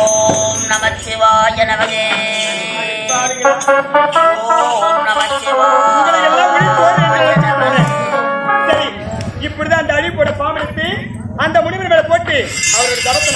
ஓம் நம நமகே. ஓம் நமச்சிவாய நமகே. சரி இப்படிதான் அந்த அழிப்போட பாம்பெடுத்து அந்த முனிவர் மேல போட்டு அவரோட தரத்தை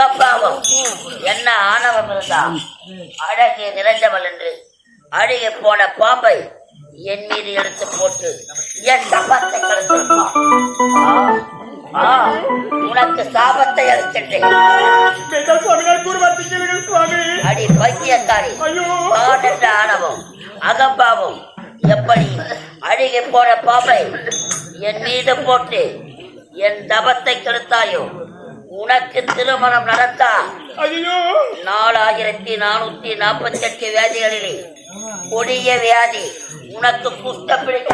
அகப்பாவம் என்ன ஆணவம் இருந்தா? அழகு நிறைந்தவள் என்று அழுகி போன பாம்பை என் மீது எடுத்து போட்டு என் சபத்தை கலந்திருப்பான் உனக்கு சாபத்தை அளிக்கின்றேன். அடி பைத்தியக்காரி என்ற ஆணவம் அகம்பாவம் எப்படி அழுகி போன பாம்பை என் மீது போட்டு என் தபத்தை கெடுத்தாயோ? உனக்கு திருமணம் நடத்தா நாலாயிரத்தி நானூத்தி நாற்பத்தி எட்டு வியாதிகளிலே. கொடிய வியாதி உனக்கு குஷ்ட பிடிக்க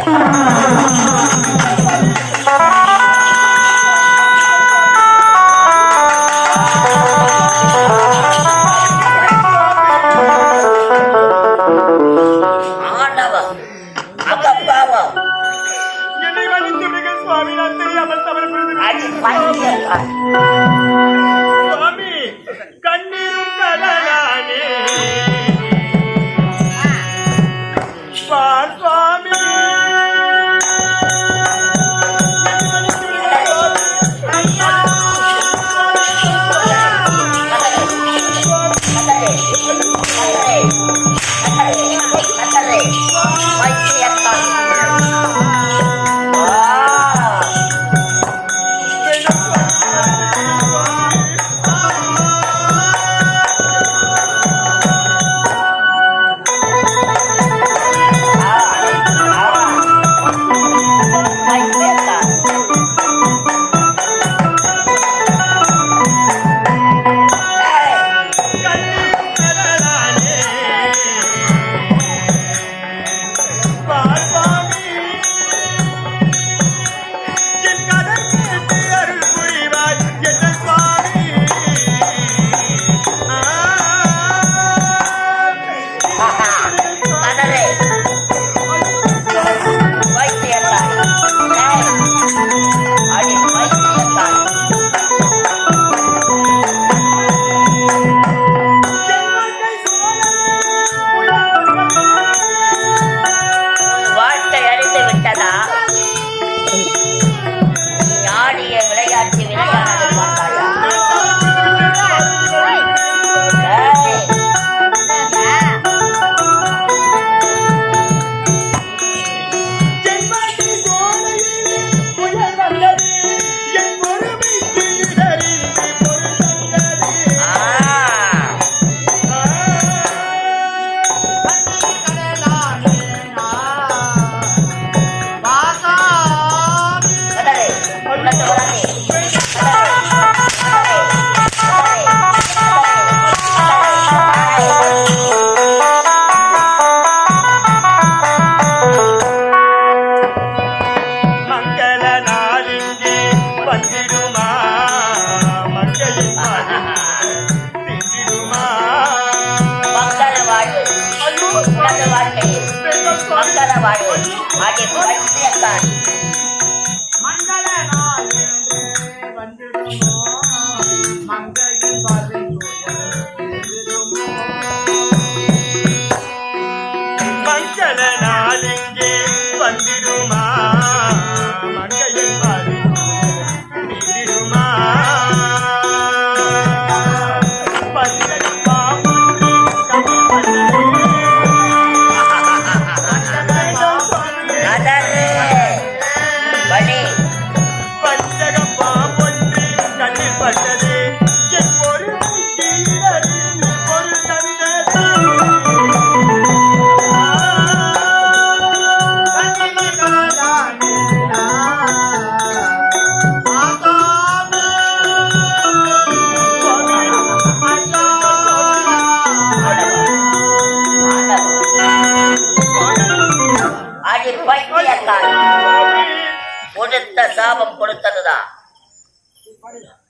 கொடுத்த சாபம் கொடுத்ததுதான்.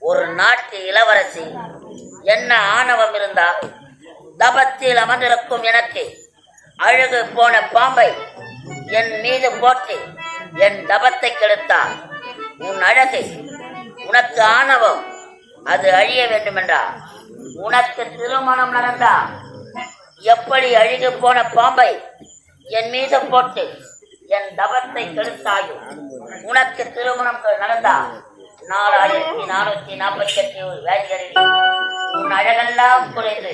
ஒரு நாட்டு இளவரசி என்ன ஆணவம் இருந்தா தபத்தில் அமர்ந்திருக்கும் எனக்கு அழகு போன பாம்பை என் மீது போட்டு என் தபத்தை கெடுத்தார். உன் அழகு உனக்கு ஆணவம் அது அழிய வேண்டுமென்றா? உனக்கு திருமணம் நடந்தா எப்படி அழுகு போன பாம்பை என் மீது போட்டு என் தபத்தை கெடுத்தாயோ? உனக்கு திருமணம் நடந்தா? நாலாயிரத்தி நானூத்தி நாற்பத்தி எட்டு வேதிகளில் உன் அழகெல்லாம் குறைந்து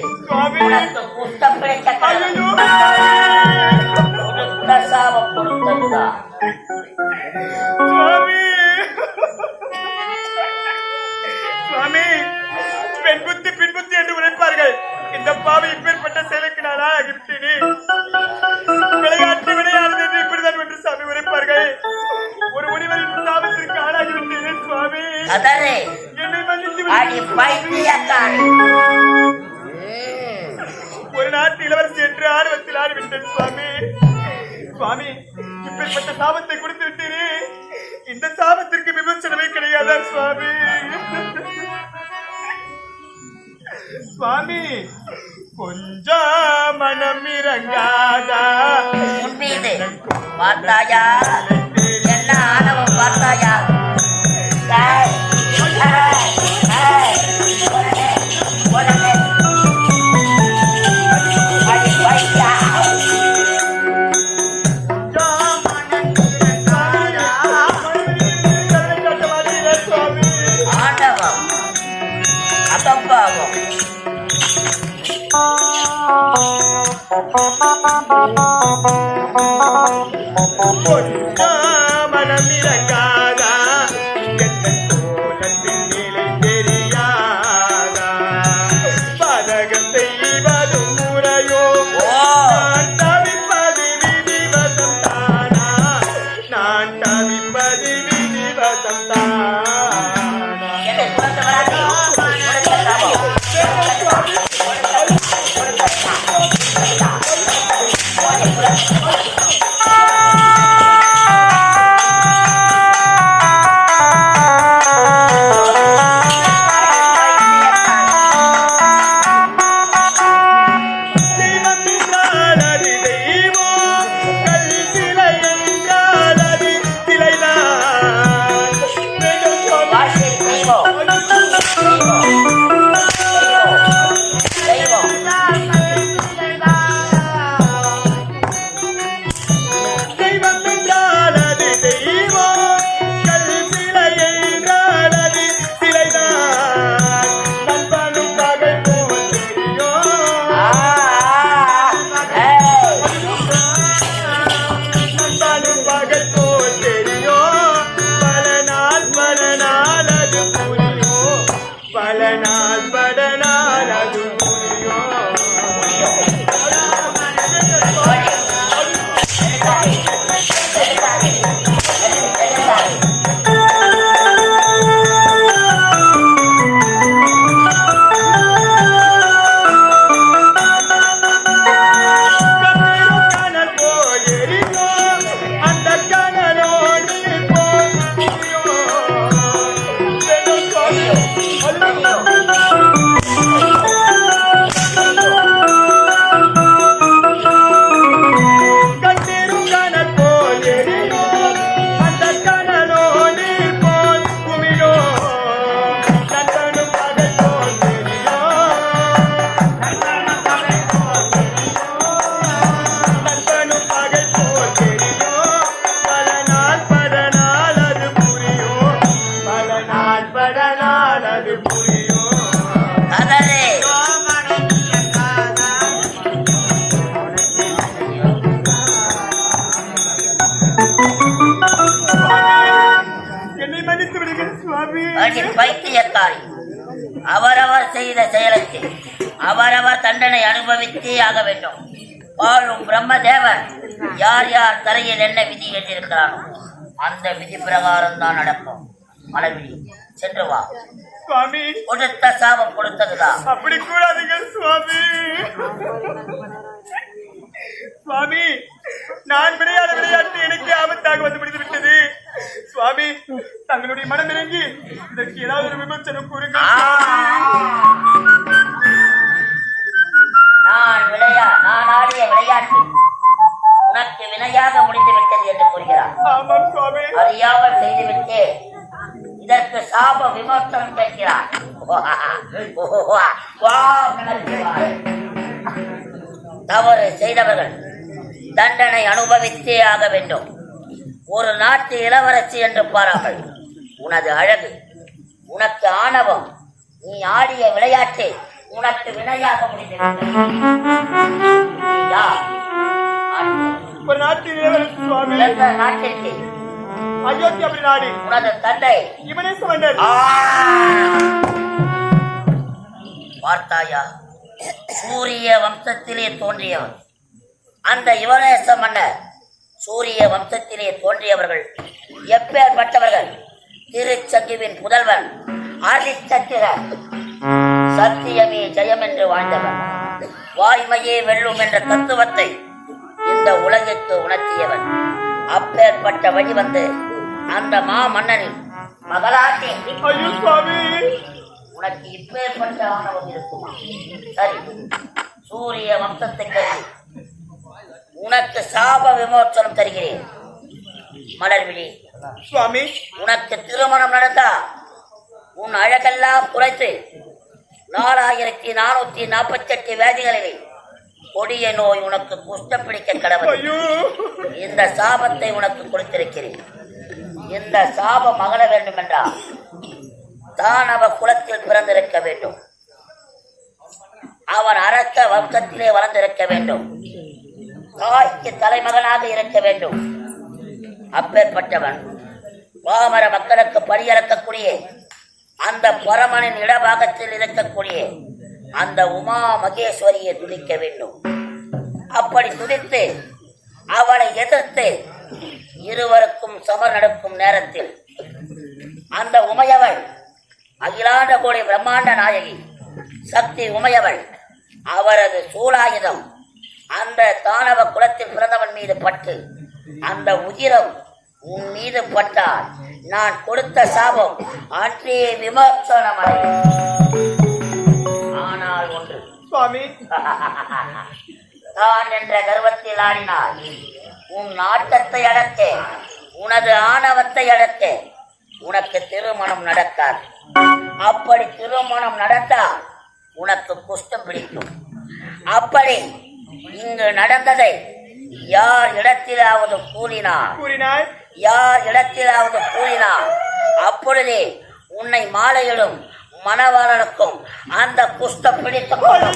உனக்கு குஷ்டம் பிடித்த சாபம் கொடுத்ததுதான். சுவாமி இப்பேற்பட்ட சாபத்தை கொடுத்து விட்டீரே. இந்த சாபத்திற்கு விமர்சனமே கிடையாதா சுவாமி? சுவாமி கொஞ்சம் மனம் இறங்காதா? பார்த்தாயா? என்ன ஆணவம் பார்த்தாயா? Did பைத்தியக்காரி அவரவர் செய்த செயலுக்கு அவரவர் தண்டனை அனுபவித்தே ஆக வேண்டும். வாழும் பிரம்மதேவன் யார் யார் தரையில் என்ன விதி கேட்டிருக்கிறானோ அந்த விதி பிரகாரம் தான் நடக்கும். மலர்விழி சென்று வா. சுவாமி. கொடுத்த சாபம் கொடுத்ததுதான். அப்படி கூடாதீங்க சுவாமி. சுவாமி நான் விளையாட விளையாட்டு எனக்கு ஆபத்தாக வந்து முடிந்து விட்டது. சுவாமி தங்களுடைய மனம் இறங்கி இதற்கு ஏதாவது ஒரு விமர்சனம் கூறுங்கள் நான் விளையா நான் ஆடிய விளையாட்டு உனக்கு வினையாக முடிந்து விட்டது என்று கூறுகிறார். ஆமாம் சுவாமி. அறியாமல் செய்துவிட்டு இதற்கு சாப விமோசனம் கேட்கிறார். வா. தவறு செய்தவர்கள் தண்டனை அனுபவித்தே ஆக வேண்டும். ஒரு நாட்டு இளவரசி என்று பாராமல் உனது அழகு உனக்கு ஆணவம் நீ ஆடிய விளையாட்டு உனக்கு வினையாக முடிந்துவிட்டது நீ யார்? ஒரு நாட்டில் இளவரசி சுவாமி. எந்த நாட்டிற்கு அயோத்தி அப்படி நாடு உனது தந்தை இவனேச மன்னர்! பார்த்தாயா? சூரிய வம்சத்திலே தோன்றியவன் அந்த யுவனேச மன்னர் சூரிய வம்சத்திலே தோன்றியவர்கள். எப்பேற்பட்டவர்கள் திருச்சங்குவின் புதல்வன் ஆதிச்சத்திர சத்தியமே ஜெயம் என்று வாழ்ந்தவன். வாய்மையே வெல்லும் என்ற தத்துவத்தை இந்த உலகிற்கு உணர்த்தியவன். அப்பேற்பட்ட வழி வந்து அந்த மா மன்னனின் மகளாட்டி உனக்கு இப்பேற்பட்ட ஆணவம் இருக்குமா? சரி. சூரிய வம்சத்தை கருதி உனக்கு சாப விமோசனம் தருகிறேன். மலர்விழி சுவாமி. உனக்கு திருமணம் நடந்தா உன் அழகெல்லாம் குறைத்து நாலாயிரத்தி நானூத்தி நாற்பத்தி எட்டு வேதிகளிலே கொடிய நோய் உனக்கு குஷ்டம் பிடிக்க கடவுள் இந்த சாபத்தை உனக்கு கொடுத்திருக்கிறேன். இந்த சாபம் அகல வேண்டும் என்றால் தானவ குலத்தில் பிறந்திருக்க வேண்டும். அவன் அரச வம்சத்திலே வளர்ந்திருக்க வேண்டும். தாய்க்கு தலைமகனாக இருக்க வேண்டும். அப்பேற்பட்டவன் பாமர மக்களுக்கு பணியறக்கக்கூடிய அந்த பரமனின் இடபாகத்தில் இருக்கக்கூடிய அந்த உமா மகேஸ்வரியை துதிக்க வேண்டும். அப்படி துதித்து அவளை எதிர்த்து இருவருக்கும் சமர் நடக்கும் நேரத்தில் அந்த உமையவள் அகிலாண்ட கோடி பிரம்மாண்ட நாயகி சக்தி உமையவள் அவரது சூலாயுதம் அந்த தானவ குலத்தில் பிறந்தவன் மீது பட்டு அந்த உதிரம் உன் மீது பட்டால் நான் கொடுத்த சாபம் அன்றே விமர்சனம் ஆனால் ஒன்று. சுவாமி. தான் என்ற கர்வத்தில் ஆடினார் உன் நாட்டத்தை அடக்க உனது ஆணவத்தை அடக்க உனக்கு திருமணம் நடக்காது. அப்படி திருமணம் நடந்தால் உனக்கு குஷ்டம் பிடிக்கும். அப்படி இங்கு நடந்ததை யார் இடத்திலாவது கூறினார்? கூறினாய். யார் இடத்திலாவது கூறினார்? அப்பொழுதே உன்னை மாலையிடும் மணவாளனுக்கும் அந்த குஷ்டம் கொள்ளும்.